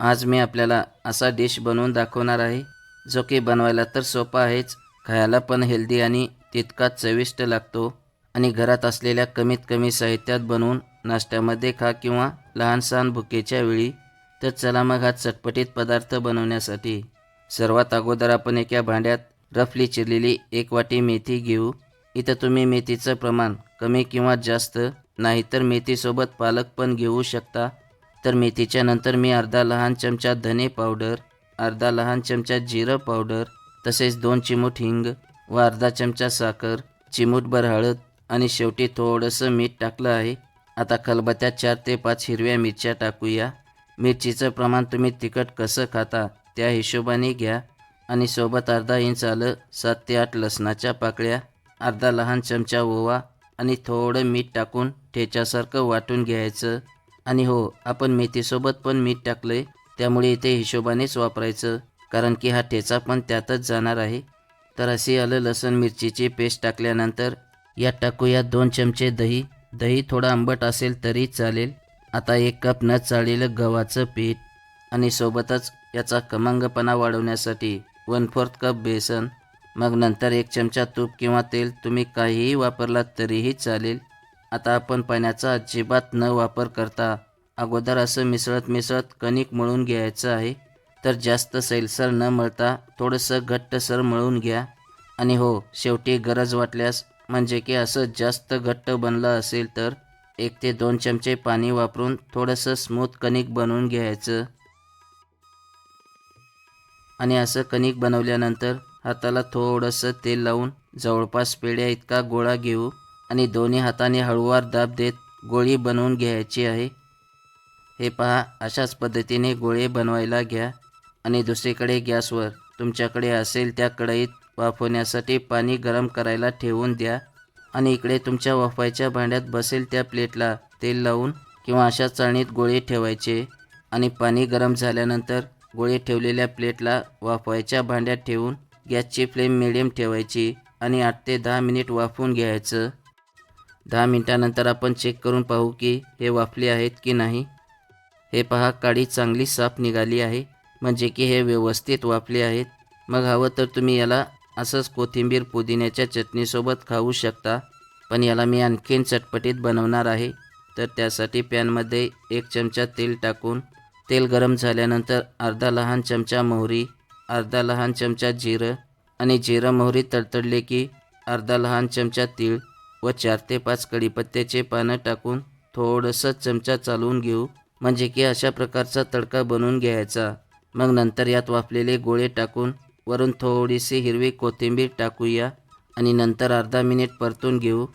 आज मी आपल्याला असा डिश बनवून दाखवणार आहे जो की बनवायला तर सोपा आहेच खायला पण हेल्दी आणि तितकाच चविष्ट लागतो. आणि घरात असलेल्या कमीत कमी साहित्यात बनवून नाश्त्यामध्ये खा किंवा लहान सहान भुकेच्या वेळी तर चला मग हा चटपटीत पदार्थ बनवण्यासाठी. सर्वात अगोदर आपण एका भांड्यात रफली चिरलेली एक वाटी मेथी घेऊ. इथं तुम्ही मेथीचं प्रमाण कमी किंवा जास्त नाहीतर मेथीसोबत पालक पण घेऊ शकता. तर मेथीच्या नंतर मी अर्धा लहान चमचा धने पावडर अर्धा लहान चमचा जिरं पावडर तसेच दोन चिमूट हिंग व अर्धा चमचा साखर चिमूटभर हळद आणि शेवटी थोडंसं मीठ टाकलं आहे. आता खलबत्यात चार ते पाच हिरव्या मिरच्या टाकूया. मिरचीचं प्रमाण तुम्ही तिखट कसं खाता त्या हिशोबाने घ्या आणि सोबत अर्धा इंच आलं सात ते आठ लसणाच्या पाकळ्या अर्धा लहान चमचा ओवा आणि थोडं मीठ टाकून ठेच्यासारखं वाटून घ्यायचं. आणि हो आपण मेथीसोबत पण मीठ टाकलंय त्यामुळे इथे हिशोबानेच वापरायचं कारण की हा ठेचा पण त्यातच जाणार आहे. तर अशी आलं लसण मिरचीची पेस्ट टाकल्यानंतर यात टाकूयात दोन चमचे दही. दही थोडं आंबट असेल तरी चालेल. आता एक कप न चाळलेलं गव्हाचं पीठ आणि सोबतच याचा कमंगपणा वाढवण्यासाठी वन फोर्थ कप बेसन. मग नंतर एक चमचा तूप किंवा तेल तुम्ही काहीही वापरलात तरीही चालेल. आता आपण पाण्याचा अजिबात न वापर करता अगोदर असं मिसळत मिसळत कणिक मळून घ्यायचं आहे. तर जास्त सैलसर न मळता थोडंसं घट्टसर मळून घ्या. आणि हो शेवटी गरज वाटल्यास म्हणजे की असं जास्त घट्ट बनलं असेल तर एक ते दोन चमचे पाणी वापरून थोडंसं स्मूथ कणिक बनवून घ्यायचं. आणि असं कणिक बनवल्यानंतर हाताला थोडंसं तेल लावून जवळपास पेढ्या इतका गोळा घेऊ. आणि दोन्ही हाताने हळूवार दाब देत गोळी बनवून घ्यायची आहे. हे पहा अशाच पद्धतीने गोळे बनवायला घ्या आणि दुसरीकडे गॅसवर. तुमच्याकडे असेल त्या कढईत वाफवण्यासाठी पाणी गरम करायला ठेवून द्या आणि इकडे तुमच्या वाफवायच्या भांड्यात बसेल त्या प्लेटला तेल लावून किंवा अशा चाळणीत गोळे ठेवायचे आणि पाणी गरम झाल्यानंतर गोळे ठेवलेल्या प्लेटला वाफवायच्या भांड्यात ठेवून गॅसची फ्लेम मिडियम ठेवायची आणि आठ ते दहा मिनिट वाफवून घ्यायचं. दहा मिनटानंतर आपण चेक करून पाहू की हे वाफले आहेत की नाही. हे पहा काडी चांगली साफ निघाली आहे. म्हणजे की हे व्यवस्थित वाफले आहेत. मग हवं तर तुम्ही याला असंच कोथिंबीर पुदिन्याच्या चटणीसोबत खाऊ शकता. पण याला मी आणखीन चटपटीत बनवणार आहे. तर त्यासाठी पॅनमध्ये एक चमचा तेल टाकून तेल गरम झाल्यानंतर अर्धा लहान चमचा मोहरी अर्धा लहान चमचा जिरं आणि जिरं मोहरी तडतडले की अर्धा लहान चमचा तीळ व चार ते पाच कढीपत्त्याचे पानं टाकून थोडंसं चमचा चालवून घेऊ. म्हणजे की अशा प्रकारचा तडका बनवून घ्यायचा. मग नंतर यात वाफलेले गोळे टाकून वरून थोडीशी हिरवी कोथिंबीर टाकूया आणि नंतर अर्धा मिनिट परतून घेऊ.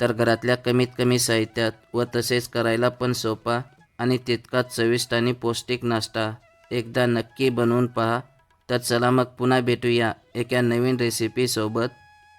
तर घरातल्या कमीत कमी साहित्यात व तसेच करायला पण सोपा आणि तितकाच चविष्ट आणि पौष्टिक नाश्ता. एकदा नक्की बनवून पहा. तर चला मग पुन्हा भेटूया एका नवीन रेसिपीसोबत